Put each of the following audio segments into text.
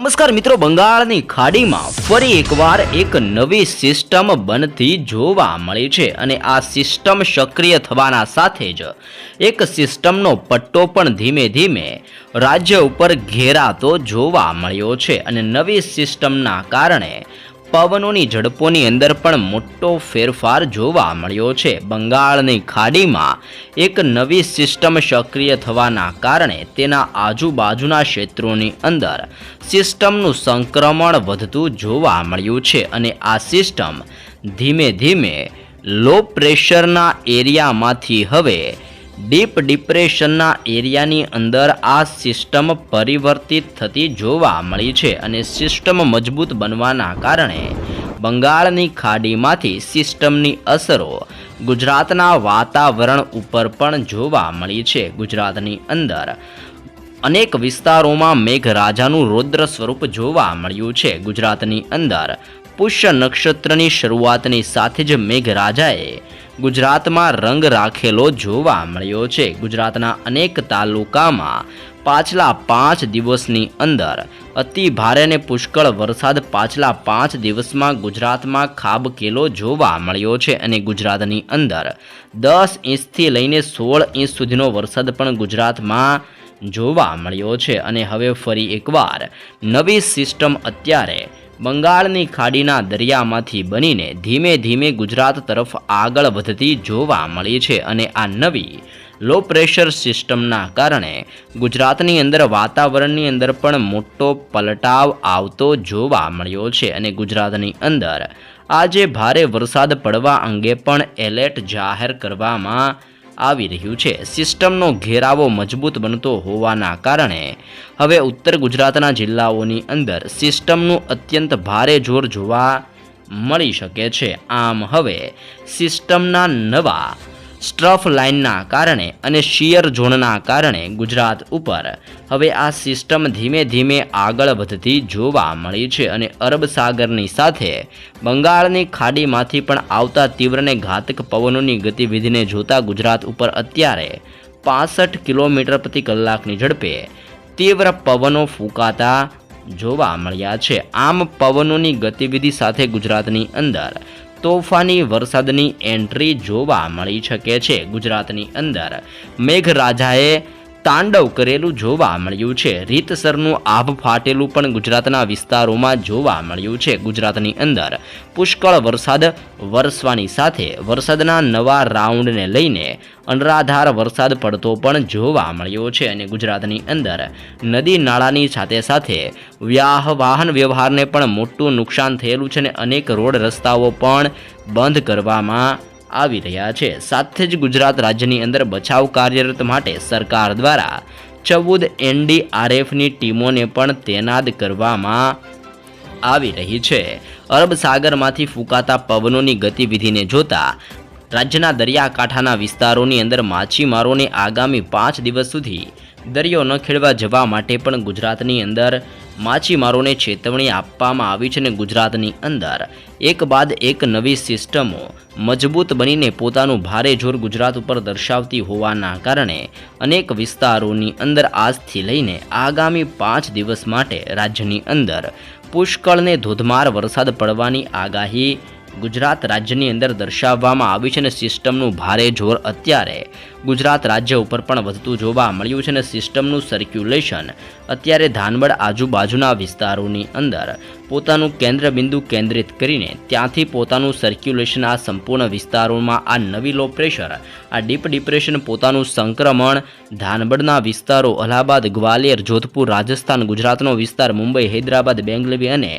નમસ્કાર મિત્રો, બંગાળની ખાડીમાં ફરી એકવાર એક નવી સિસ્ટમ બનતી જોવા મળી છે અને આ સિસ્ટમ સક્રિય થવાના સાથે જ એક સિસ્ટમનો પટ્ટો પણ ધીમે ધીમે રાજ્ય ઉપર ઘેરાતો જોવા મળ્યો છે અને નવી સિસ્ટમના કારણે પવનોની ઝડપોની અંદર પણ મોટો ફેરફાર જોવા મળ્યો છે. બંગાળની ખાડીમાં એક નવી સિસ્ટમ સક્રિય થવાના કારણે તેના આજુબાજુના ક્ષેત્રોની અંદર સિસ્ટમનું સંક્રમણ વધતું જોવા મળ્યું છે અને આ સિસ્ટમ ધીમે ધીમે લો પ્રેશરના એરિયામાંથી હવે ડીપ ડિપ્રેશનના એરિયાની અંદર આ સિસ્ટમ પરિવર્તિત થતી જોવા મળી છે અને સિસ્ટમ મજબૂત બનવાના કારણે બંગાળની ખાડીમાંથી સિસ્ટમની અસરો ગુજરાતના વાતાવરણ ઉપર પણ જોવા મળી છે. ગુજરાતની અંદર અનેક વિસ્તારોમાં મેઘરાજાનું રૌદ્ર સ્વરૂપ જોવા મળ્યું છે. ગુજરાતની અંદર પુષ્ય નક્ષત્રની શરૂઆતની સાથે જ મેઘરાજાએ ગુજરાતમાં રંગ રાખેલો જોવા મળ્યો છે. ગુજરાતના અનેક તાલુકામાં પાછલા પાંચ દિવસની અંદર અતિ ભારે અને પુષ્કળ વરસાદ પાછલા પાંચ દિવસમાં ગુજરાતમાં ખાબકેલો જોવા મળ્યો છે અને ગુજરાતની અંદર દસ ઇંચથી લઈને સોળ ઇંચ સુધીનો વરસાદ પણ ગુજરાતમાં જોવા મળ્યો છે. અને હવે ફરી એકવાર નવી સિસ્ટમ અત્યારે બંગાળની ખાડીના દરિયામાંથી બનીને ધીમે ધીમે ગુજરાત તરફ આગળ વધતી જોવા મળી છે અને આ નવી લો પ્રેશર સિસ્ટમના કારણે ગુજરાતની અંદર વાતાવરણની અંદર પણ મોટો પલટાવ આવતો જોવા મળ્યો છે અને ગુજરાતની અંદર આજે ભારે વરસાદ પડવા અંગે પણ એલર્ટ જાહેર કરવામાં આવી રહ્યું છે. સિસ્ટમનો ઘેરાવો મજબૂત બનતો હોવાના કારણે હવે ઉત્તર ગુજરાતના જિલ્લાઓની અંદર સિસ્ટમનું અત્યંત ભારે જોર જોવા મળી શકે છે. આમ હવે સિસ્ટમના નવા સ્ટ્રફ લાઇનના કારણે અને શિયર ઝોનના કારણે ગુજરાત ઉપર. હવે આ સિસ્ટમ ધીમે ધીમે આગળ વધતી જોવા મળી છે અને અરબ સાગરની સાથે બંગાળની ખાડીમાંથી પણ આવતા તીવ્રને ઘાતક પવનોની ગતિવિધિને જોતા ગુજરાત ઉપર અત્યારે પાસઠ કિલોમીટર પ્રતિ કલાકની ઝડપે તીવ્ર પવનો ફૂંકાતા જોવા મળ્યા છે. આમ પવનોની ગતિવિધિ સાથે ગુજરાતની અંદર તોફાની વરસાદની એન્ટ્રી જોવા મળી શકે છે ગુજરાતની અંદર. મેઘરાજાએ તાંડવ કરેલું જોવા મળ્યું છે. રીતસરનું આભ ફાટેલું પણ ગુજરાતના વિસ્તારોમાં જોવા મળ્યું છે. ગુજરાતની અંદર પુષ્કળ વરસાદ વરસવાની સાથે વરસાદના નવા રાઉન્ડને લઈને અનરાધાર વરસાદ પડતો પણ જોવા મળ્યો છે અને ગુજરાતની અંદર નદી નાળાની સાથે સાથે વ્યાહ વાહન વ્યવહારને પણ મોટું નુકસાન થયેલું છે અને અનેક રોડ રસ્તાઓ પણ બંધ કરવામાં આવી રહ્યા છે. સાથે જ ગુજરાત રાજ્યની અંદર બચાવ કાર્યરત માટે સરકાર દ્વારા ચૌદ એનડીઆરએફની ટીમોને પણ તૈનાત કરવામાં આવી રહી છે. અરબ સાગરમાંથી ફૂંકાતા પવનોની ગતિવિધિને જોતા રાજ્યના દરિયાકાંઠાના વિસ્તારોની અંદર માછીમારોને આગામી પાંચ દિવસ સુધી દરિયો ન ખેડવા જવા માટે પણ ગુજરાતની અંદર માછીમારોને ચેતવણી આપવામાં આવી છે અને ગુજરાતની અંદર. એક બાદ એક નવી સિસ્ટમો મજબૂત બનીને પોતાનું ભારે જોર ગુજરાત ઉપર દર્શાવતી હોવાના કારણે અનેક વિસ્તારોની અંદર આજથી લઈને આગામી પાંચ દિવસ માટે રાજ્યની અંદર પુષ્કળને ધોધમાર વરસાદ પડવાની આગાહી ગુજરાત રાજ્યની અંદર દર્શાવવામાં આવી છે અને સિસ્ટમનું ભારે જોર અત્યારે ગુજરાત રાજ્ય ઉપર પણ વધતું જોવા મળ્યું છે અને સિસ્ટમનું સર્ક્યુલેશન અત્યારે ધાનબડ આજુબાજુના વિસ્તારોની અંદર પોતાનું કેન્દ્ર બિંદુ કેન્દ્રિત કરીને ત્યાંથી પોતાનું સર્ક્યુલેશન આ સંપૂર્ણ વિસ્તારોમાં આ નવી લો પ્રેશર આ ડીપ ડિપ્રેશન પોતાનું સંક્રમણ ધાનબડના વિસ્તારો અલ્હાબાદ, ગ્વાલિયર, જોધપુર, રાજસ્થાન, ગુજરાતનો વિસ્તાર, મુંબઈ, હૈદરાબાદ, બેંગલવી અને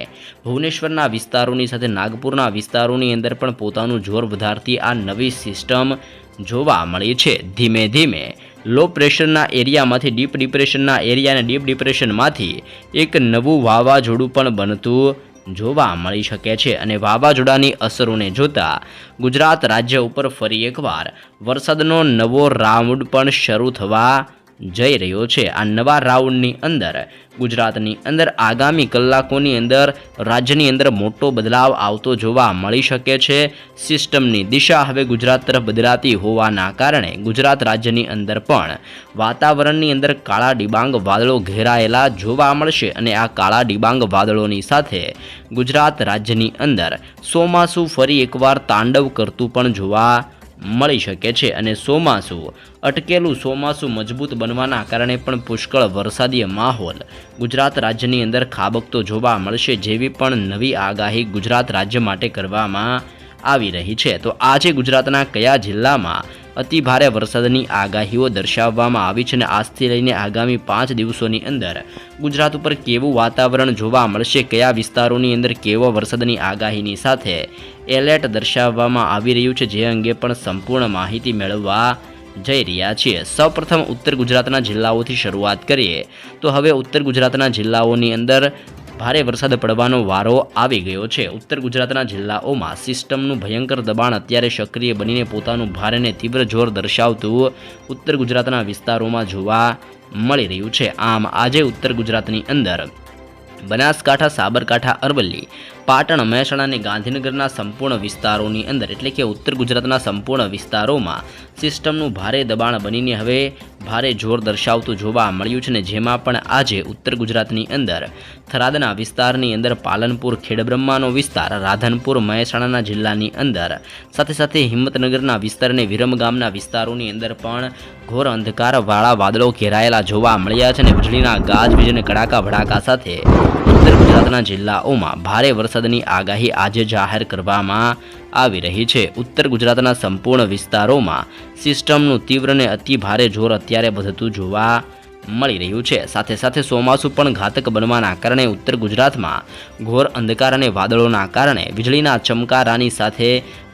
ભુવનેશ્વરના વિસ્તારોની સાથે નાગપુરના વિસ્તારોની અંદર પણ પોતાનું જોર વધારતી આ નવી સિસ્ટમ જોવા મળી છે. ધીમે ધીમે લો પ્રેશરના એરિયામાંથી ડીપ ડિપ્રેશનના એરિયા અને ડીપ ડિપ્રેશનમાંથી એક નવું વાવાઝોડું પણ બનતું જોવા મળી શકે છે અને વાવાઝોડાની અસરોને જોતા ગુજરાત રાજ્ય ઉપર ફરી એકવાર વરસાદનો નવો રાઉન્ડ પણ શરૂ થવા જઈ રહ્યો છે. આ નવા રાઉન્ડની અંદર, ગુજરાતની અંદર આગામી કલાકોની અંદર, રાજ્યની અંદર મોટો બદલાવ આવતો જોવા મળી શકે છે. સિસ્ટમની દિશા હવે ગુજરાત તરફ બદલાતી હોવાના કારણે ગુજરાત રાજ્યની અંદર પણ વાતાવરણની અંદર કાળા ડિબાંગ વાદળો ઘેરાયેલા જોવા મળશે અને આ કાળા ડિબાંગ વાદળોની સાથે ગુજરાત રાજ્યની અંદર ચોમાસું ફરી એકવાર તાંડવ કરતું પણ જોવા મળી શકે છે. અને ચોમાસું અટકેલું ચોમાસું મજબૂત બનવાના કારણે પણ પુષ્કળ વરસાદી માહોલ. ગુજરાત રાજ્યની અંદર ખાબકતો જોવા મળશે જેવી પણ નવી આગાહી ગુજરાત રાજ્ય માટે કરવામાં આવી રહી છે. તો આજે ગુજરાતના કયા જિલ્લામાં અતિ ભારે વરસાદની આગાહીઓ દર્શાવવામાં આવી છે અને આજથી લઈને આગામી પાંચ દિવસોની અંદર ગુજરાત ઉપર કેવું વાતાવરણ જોવા મળશે, કયા વિસ્તારોની અંદર કેવો વરસાદની આગાહીની સાથે એલર્ટ દર્શાવવામાં આવી રહ્યું છે, જે અંગે પણ સંપૂર્ણ માહિતી મેળવવા જઈ રહ્યા છીએ. સૌપ્રથમ ઉત્તર ગુજરાતના જિલ્લાઓથી શરૂઆત કરીએ. તો હવે ઉત્તર ગુજરાતના જિલ્લાઓની અંદર ભારે વરસાદ પડવાનો વારો આવી ગયો છે. ઉત્તર ગુજરાતના જિલ્લાઓમાં સિસ્ટમનું ભયંકર દબાણ અત્યારે સક્રિય બનીને પોતાનું ભારે અને તીવ્ર જોર દર્શાવતું ઉત્તર ગુજરાતના વિસ્તારોમાં જોવા મળી રહ્યું છે. આમ આજે ઉત્તર ગુજરાતની અંદર બનાસકાંઠા, સાબરકાંઠા, અરવલ્લી પાટણ મહેસાણા અને ગાંધીનગરના સંપૂર્ણ વિસ્તારોની અંદર એટલે કે ઉત્તર ગુજરાતના સંપૂર્ણ વિસ્તારોમાં સિસ્ટમનું ભારે દબાણ બનીને હવે ભારે જોર દર્શાવતું જોવા મળ્યું છે ને જેમાં પણ આજે ઉત્તર ગુજરાતની અંદર થરાદના વિસ્તારની અંદર પાલનપુર, ખેડબ્રહ્માનો વિસ્તાર, રાધનપુર, મહેસાણાના જિલ્લાની અંદર. સાથે સાથે હિંમતનગરના વિસ્તાર અને વિરમગામના વિસ્તારોની અંદર પણ ઘોર અંધકારવાળા વાદળો ઘેરાયેલા જોવા મળ્યા છે અને વીજળીના ગાજવીજ અને કડાકા ભડાકા સાથે ગુજરાતના જિલ્લાઓમાં ભારે વરસાદની આગાહી આજે જાહેર કરવામાં આવી રહી છે. ઉત્તર ગુજરાતના સંપૂર્ણ વિસ્તારોમાં સિસ્ટમનું તીવ્ર અને અતિ ભારે જોર અત્યારે વધતું જોવા મળી રહ્યું છે. સાથે સાથે ચોમાસું પણ ઘાતક બનવાના કારણે ઉત્તર ગુજરાતમાં ઘોર અંધકાર અને વાદળોના કારણે વીજળીના ચમકારાની સાથે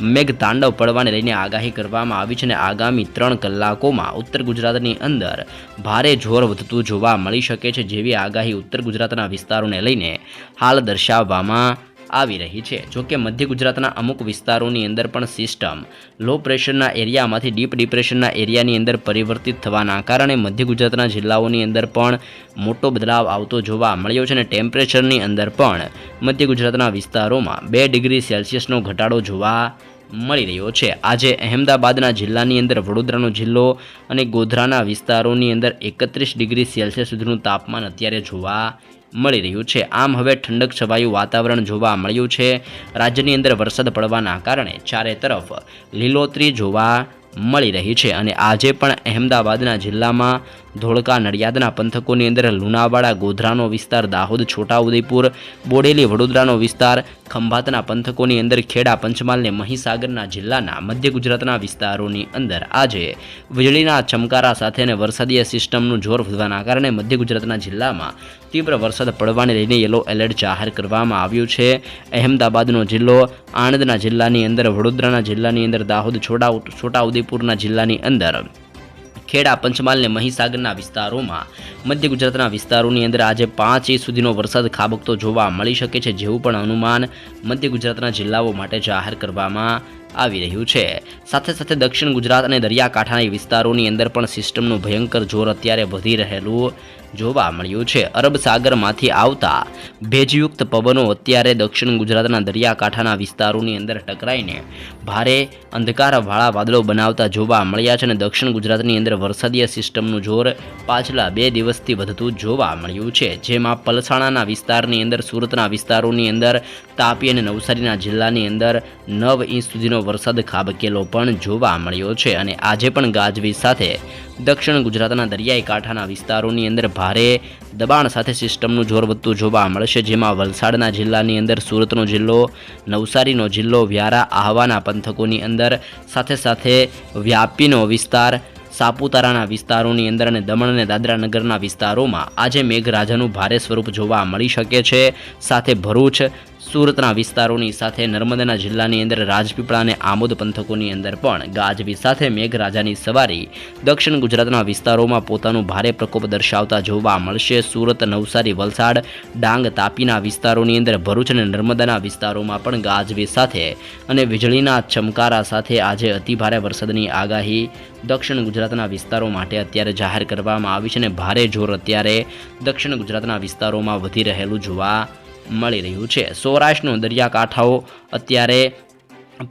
મેઘતાંડવ પડવાને લઈને આગાહી કરવામાં આવી છે અને આગામી ત્રણ કલાકોમાં ઉત્તર ગુજરાતની અંદર ભારે જોર વધતું જોવા મળી શકે છે જેવી આગાહી ઉત્તર ગુજરાતના વિસ્તારોને લઈને હાલ દર્શાવવામાં આવી રહી છે. જોકે મધ્ય ગુજરાતના અમુક વિસ્તારોની અંદર પણ સિસ્ટમ લો પ્રેશરના એરિયામાંથી ડીપ ડિપ્રેશનના એરિયાની અંદર પરિવર્તિત થવાના કારણે મધ્ય ગુજરાતના જિલ્લાઓની અંદર પણ મોટો બદલાવ આવતો જોવા મળ્યો છે અને ટેમ્પરેચરની અંદર પણ મધ્ય ગુજરાતના વિસ્તારોમાં બે ડિગ્રી સેલ્સિયસનો ઘટાડો જોવા મળી રહ્યો છે. આજે અહેમદાબાદના જિલ્લાની અંદર વડોદરાનો જિલ્લો અને ગોધરાના વિસ્તારોની અંદર એકત્રીસ ડિગ્રી સેલ્સિયસ સુધીનું તાપમાન અત્યારે જોવા મળી રહ્યું છે. આમ હવે ઠંડક છવાયું વાતાવરણ જોવા મળ્યું છે. રાજ્યની અંદર વરસાદ પડવાના કારણે ચારે તરફ લીલોતરી જોવા મળી રહી છે અને આજે પણ અહેમદાબાદના જિલ્લામાં ધોળકા નડિયાદના પંથકોની અંદર લુણાવાડા, ગોધરાનો વિસ્તાર, દાહોદ, છોટાઉદેપુર, બોડેલી, વડોદરાનો વિસ્તાર, ખંભાતના પંથકોની અંદર ખેડા પંચમહાલને મહીસાગરના જિલ્લાના મધ્ય ગુજરાતના વિસ્તારોની અંદર આજે વીજળીના ચમકારા સાથે અને વરસાદીય સિસ્ટમનું જોર વધવાના કારણે મધ્ય ગુજરાતના જિલ્લામાં તીવ્ર વરસાદ પડવાને લઈને યલો એલર્ટ જાહેર કરવામાં આવ્યું છે. અહેમદાબાદનો જિલ્લો, આણંદના જિલ્લાની અંદર, વડોદરાના જિલ્લાની અંદર, દાહોદ, છોટા છોટાઉદેપુરના જિલ્લાની અંદર ખેડા, પંચમહાલ અને મહીસાગરના વિસ્તારોમાં મધ્ય ગુજરાતના વિસ્તારોની અંદર આજે પાંચ ઇંચ સુધીનો વરસાદ ખાબકતો જોવા મળી શકે છે, જેવું પણ અનુમાન મધ્ય ગુજરાતના જિલ્લાઓ માટે જાહેર કરવામાં આવી રહ્યું છે. સાથે સાથે દક્ષિણ ગુજરાત અને દરિયાકાંઠાના વિસ્તારોની અંદર પણ સિસ્ટમનું ભયંકર જોર અત્યારે વધી રહેલું જોવા મળ્યું છે. અરબ સાગરમાંથી આવતા ભેજયુક્ત પવનો અત્યારે દક્ષિણ ગુજરાતના દરિયાકાંઠાના વિસ્તારોની અંદર ટકરાઈને ભારે અંધકારવાળા વાદળો બનાવતા જોવા મળ્યા છે અને દક્ષિણ ગુજરાતની અંદર વરસાદીય સિસ્ટમનું જોર પાછલા બે દિવસથી વધતું જોવા મળ્યું છે. જેમાં પલસાણાના વિસ્તારની અંદર, સુરતના વિસ્તારોની અંદર, તાપી અને નવસારીના જિલ્લાની અંદર નવ ઇંચ સુધીનો વરસાદ ખાબકેલો પણ જોવા મળ્યો છે. અને આજે પણ ગાજવીજ સાથે દક્ષિણ ગુજરાતના દરિયાઈ કાંઠાના વિસ્તારોની અંદર ભારે દબાણ સાથે સિસ્ટમનું જોર વધતું જોવા મળશે, જેમાં વલસાડના જિલ્લાની અંદર સુરતનો જિલ્લો, નવસારીનો જિલ્લો, વ્યારા, આહવાના પંથકોની અંદર, સાથે સાથે વ્યાપીનો વિસ્તાર, સાપુતારાના વિસ્તારોની અંદર અને દમણ અને દાદરા નગરના વિસ્તારોમાં આજે મેઘરાજાનું ભારે સ્વરૂપ જોવા મળી શકે છે. સાથે ભરૂચ સુરતના વિસ્તારોની સાથે નર્મદાના જિલ્લાની અંદર રાજપીપળા અને આમોદ પંથકોની અંદર પણ ગાજવીજ સાથે મેઘરાજાની સવારી દક્ષિણ ગુજરાતના વિસ્તારોમાં પોતાનું ભારે પ્રકોપ દર્શાવતા જોવા મળશે. સુરત, નવસારી, વલસાડ, ડાંગ, તાપીના વિસ્તારોની અંદર ભરૂચ અને નર્મદાના વિસ્તારોમાં પણ ગાજવીજ સાથે અને વીજળીના ચમકારા સાથે આજે અતિભારે વરસાદની આગાહી દક્ષિણ ગુજરાતના વિસ્તારો માટે અત્યારે જાહેર કરવામાં આવી છે અને ભારે જોર અત્યારે દક્ષિણ ગુજરાતના વિસ્તારોમાં વધી રહેલું જોવા મળી રહ્યું છે. સૌરાષ્ટ્રનો દરિયાકાંઠાઓ અત્યારે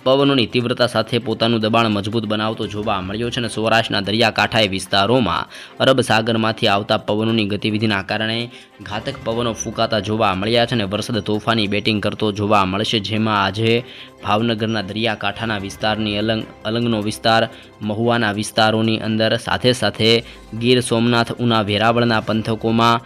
પવનોની તીવ્રતા સાથે પોતાનું દબાણ મજબૂત બનાવતો જોવા મળ્યો છે અને સૌરાષ્ટ્રના દરિયાકાંઠાએ વિસ્તારોમાં અરબ સાગરમાંથી આવતા પવનોની ગતિવિધિના કારણે ઘાતક પવનો ફૂંકાતા જોવા મળ્યા છે અને વરસાદ તોફાની બેટિંગ કરતો જોવા મળશે, જેમાં આજે ભાવનગરના દરિયાકાંઠાના વિસ્તારની અલંગ, અલંગનો વિસ્તાર, મહુવાના વિસ્તારોની અંદર સાથે સાથે ગીર સોમનાથ, ઉના, વેરાવળના પંથકોમાં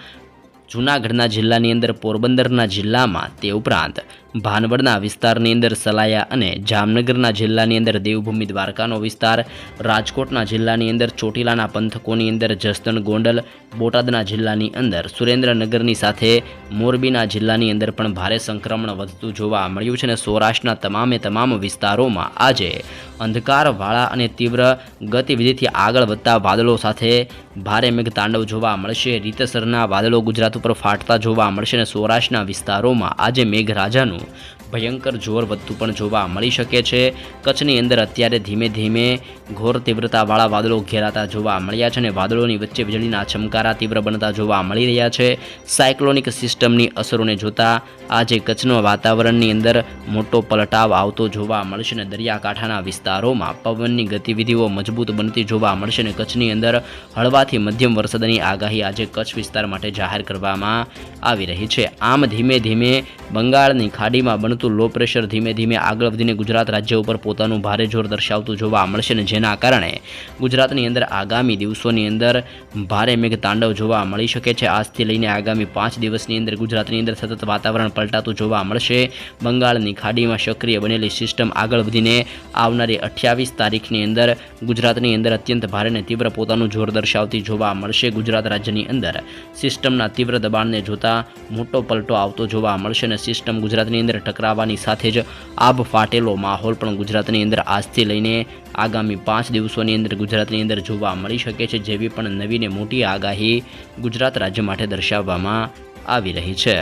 જૂનાગઢના જિલ્લાની અંદર પોરબંદરના જિલ્લામાં તે ઉપરાંત ભાનવડના વિસ્તારની અંદર સલાયા અને જામનગરના જિલ્લાની અંદર દેવભૂમિ દ્વારકાનો વિસ્તાર, રાજકોટના જિલ્લાની અંદર ચોટીલાના પંથકોની અંદર જસદણ ગોંડલ, બોટાદના જિલ્લાની અંદર સુરેન્દ્રનગરની સાથે મોરબીના જિલ્લાની અંદર પણ ભારે સંક્રમણ વધતું જોવા મળ્યું છે અને સૌરાષ્ટ્રના તમામે તમામ વિસ્તારોમાં આજે અંધકારવાળા અને તીવ્ર ગતિવિધિથી આગળ વધતા વાદળો સાથે ભારે મેઘતાંડવ જોવા મળશે. રીતસરના વાદળો ગુજરાત ઉપર ફાટતા જોવા મળશે અને સૌરાષ્ટ્રના વિસ્તારોમાં આજે મેઘરાજાનું ભયંકર જોર વધતું પણ જોવા મળી શકે છે. કચ્છની અંદર અત્યારે ધીમે ધીમે ઘોર તીવ્રતાવાળા વાદળો ઘેરાતા જોવા મળ્યા છે અને વાદળોની વચ્ચે વીજળીના ચમકારા તીવ્ર બનતા જોવા મળી રહ્યા છે. સાયક્લોનિક સિસ્ટમની અસરોને જોતા આજે કચ્છના વાતાવરણની અંદર મોટો પલટાવ આવતો જોવા મળશે અને દરિયાકાંઠાના વિસ્તારોમાં પવનની ગતિવિધિઓ મજબૂત બનતી જોવા મળશે અને કચ્છની અંદર હળવાથી મધ્યમ વરસાદની આગાહી આજે કચ્છ વિસ્તાર માટે જાહેર કરવામાં આવી રહી છે. આમ ધીમે ધીમે બંગાળની ખાડીમાં બનતું લો પ્રેશર ધીમે ધીમે આગળ વધીને ગુજરાત રાજ્ય ઉપર પોતાનું ભારે જોર દર્શાવતું જોવા મળશે અને જેના કારણે ગુજરાતની અંદર આગામી દિવસોની અંદર ભારે મેઘતાંડવ જોવા મળી શકે છે. આજથી લઈને આગામી પાંચ દિવસની અંદર ગુજરાતની અંદર સતત વાતાવરણ પલટાતું જોવા મળશે. બંગાળની ખાડીમાં સક્રિય બનેલી સિસ્ટમ આગળ વધીને આવનારી અઠ્યાવીસ તારીખની અંદર ગુજરાતની અંદર અત્યંત ભારે અને તીવ્ર પોતાનું જોર દર્શાવતી જોવા મળશે. ગુજરાત રાજ્યની અંદર સિસ્ટમના તીવ્ર દબાણને જોતા મોટો પલટો આવતો જોવા મળશે અને સિસ્ટમ ગુજરાતની અંદર ટકરાવવાની સાથે જ આબ ફાટેલો માહોલ પણ ગુજરાતની અંદર આજથી લઈને આગામી પાંચ દિવસોની અંદર ગુજરાતની અંદર જોવા મળી શકે છે, જેવી પણ નવી ને મોટી આગાહી ગુજરાત રાજ્ય માટે દર્શાવવામાં આવી રહી છે.